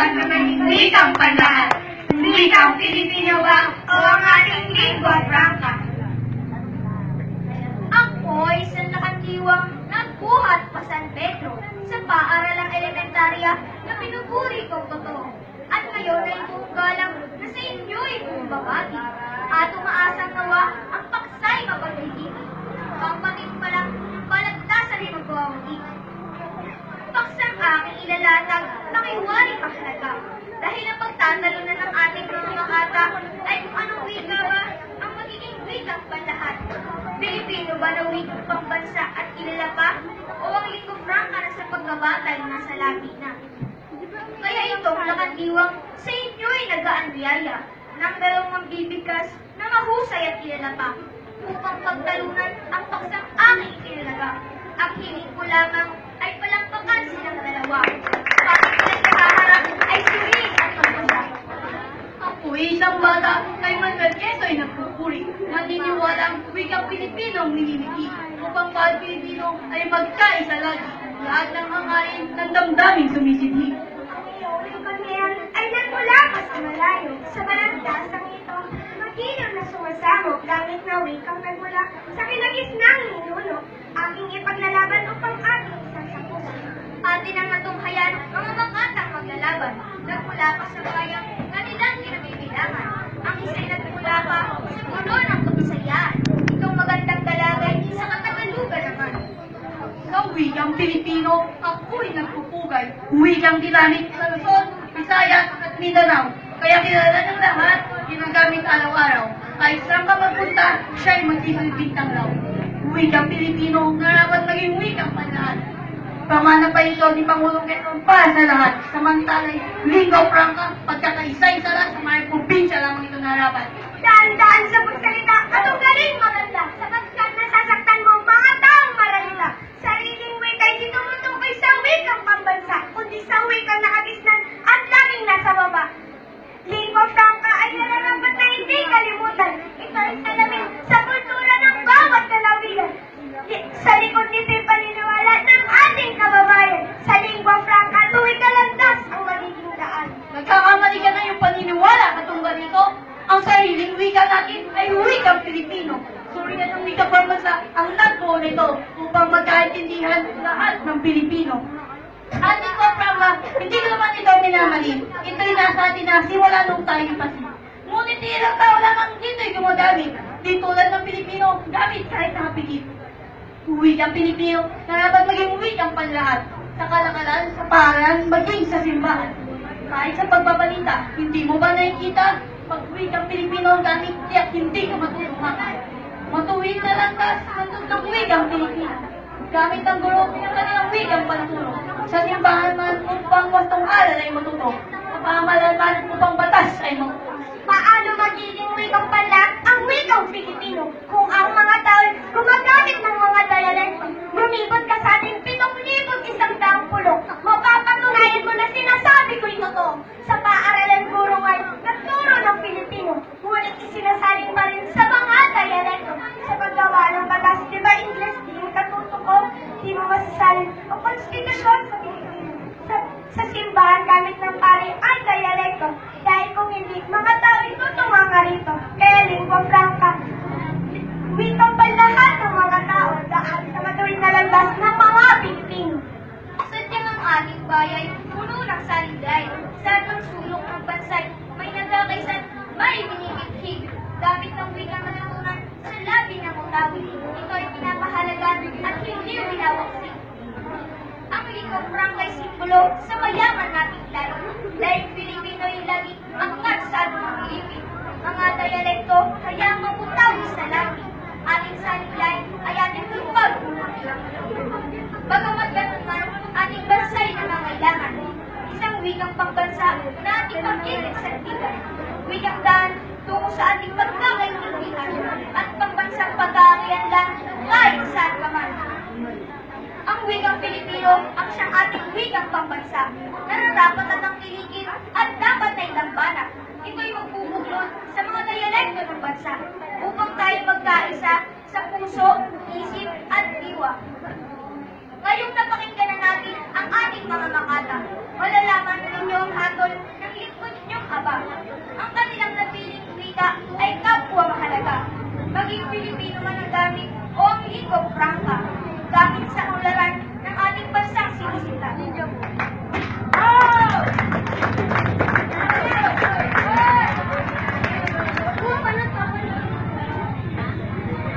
at maging wikang panlahat. Wikang Pilipino ba o ang ating lingua franca? Ako'y sandakandiwang nagbuhat pa San Pedro sa paaralang elementarya na pinupuri kong totoo. At ngayon ay galang na sa inyo'y bumabati at umaasang nawa ang paksay mapagiging. Pangpating pa lang balagtasan ay magwawagi. Ilalatag nakiwari mahalaga dahil ang pagtatalunan ng ating mga makata ay kung anong wika ba ang magiging wikang panlahat. Pilipino ba na wikang pambansa at kilala pa? O ang linggo franca na sa pagkabatay nasa labi na? Kaya itong lakandiwang sa inyo'y nagaanbiyaya ng dalawang mambibigkas na mahusay at kilala pa upang pagtalunan ang paksang aking ikinalaga. Ang hiling ko lamang ay palampakan silang dalawa. Bakit pinagkaharap ay suriin at magpasya. Ako'y isang bata kay Manuel Quezon ay nagpupuri. Naniniwala ang wikang Pilipino ang nililigi upang bawat Pilipino ay magkaisa lagi. Lahat ng hangarin ng damdamin sumisidhi. Ang iyong libanyan ay nagmula pa sa malayo. Sa balantasang ito, magiliw na sumasamo gamit na wikang nagmula sa kinagisnang ninuno. Aking ipaglalaban upang. Atin ang natunghayan, mga makatang maglalaban. Nagmula pa sa bayang kanilang kinabibilangan. Ang isa'y nagmula pa sa gulo ng kapisayaan. Itong magandang dalagay sa katagalugan naman. Sa wikang Pilipino, ako'y nagpupugay. Wikang dinamit sa Luzon, Visayas at Mindanao. Kaya kilala ng lahat, ginagamit araw-araw. Kahit saan ka magpunta, siya'y magsisilbing tanglaw. Wikang Pilipino na dapat maging wikang panlahat. Pamana pa ito ni Pangulong para sa lahat. Samantalay, linggo prangka, pagkakaisa-isa lang sa mga probinsya lamang ito narapat. Daan-daan sa pagsalita at ang galing maganda sapagkat nasasaktan mo ang mga taong maralita. Sariling wika'y di tumutukoy sa wikang pambansa, kundi sa wikang nakagisnan at laging nasa baba. Lingua franca ay nararapat na hindi kalimutan. Ito ay salamin sa kultura ng bawat kalawigan. Di- Sa likod nito'y paniniwala ng ating kababayan. Sa lingua franca, tuwid kalandas ang magiging daan. Nagkakamali ka na yung paniniwala katunggal nito. Ang sariling wika natin ay wikang Pilipino. Suriyan ng wika pambansa ang nagbuo nito upang magkaintindihan lahat ng Pilipino. Ating ko, Prama, hindi ko naman ito minamali. Ito'y nasa atin na simula nung tayo pasi. Ngunit ilang tao lamang dito'y gumagamit. Di tulad ng Pilipino, gamit kahit nakapikit. Wikang Pilipino na dapat maging wikang panlahat. Sa kalakalan, sa paaralan, maging sa simbahan. Kahit sa pagbabalita, hindi mo ba nakikita? Pag wikang Pilipino gamit, tiyak hindi ka matulungan. Matuwid na lang ka sa ng wikang Pilipino. Gamit ang guro ng kanilang wikang pantulong. Sa simbahan man upang wastong aral ay matuto. Sa pamahalaan man upang batas ay matuto. Paano magiging wikang pala ang wikang Pilipino kung ang mga tao gumagamit ng mga dialekto? Lumibot ka sa ating pitong libot isang daang pulong. Mapapatunayan mo na sinasabi ko'y totoo. Sa paaralan guro ay nagturo ng Pilipino. Ngunit isinasaling pa rin sa mga dialekto. Sa paggawa ng batas, di ba English, di mo katuto ko? Di mo masasalin o konstitusyon sa Pilipino. Sa, sa simbahan gamit ng pari ay dialekto. Dahil kung hindi, mga tao itutunga nga rito. Kaya lingua franca. Witong pa lahat ng mga tao daan sa landas ng mga Pilipino. Sadyang ang ating bayay, puno ng saligay. Sa anong sulok ng bansay, may nagkakaisan, may binibighig. Gamit ng wikang natutunan sa labi ng utawi. Ito ay pinapahalagan at hindi winawaksik. Ang lingkong franca ay simbolo sa mayaman nating lahi. Dahil Pilipino ay lagi angat sa ating Pilipin. Mga dialekto kaya maputawi sa lahi. wig ang pambansa, nararapat at ang kilikit at dapat ay lampanan. Ito'y magbubuklod sa mga dayalekto ng bansa upang tayo magkaisa sa puso, isip at diwa. Ngayong napakinggan na natin ang ating mga makata, malalaman ninyo ang hatol ng lingkod niyong haba. Ang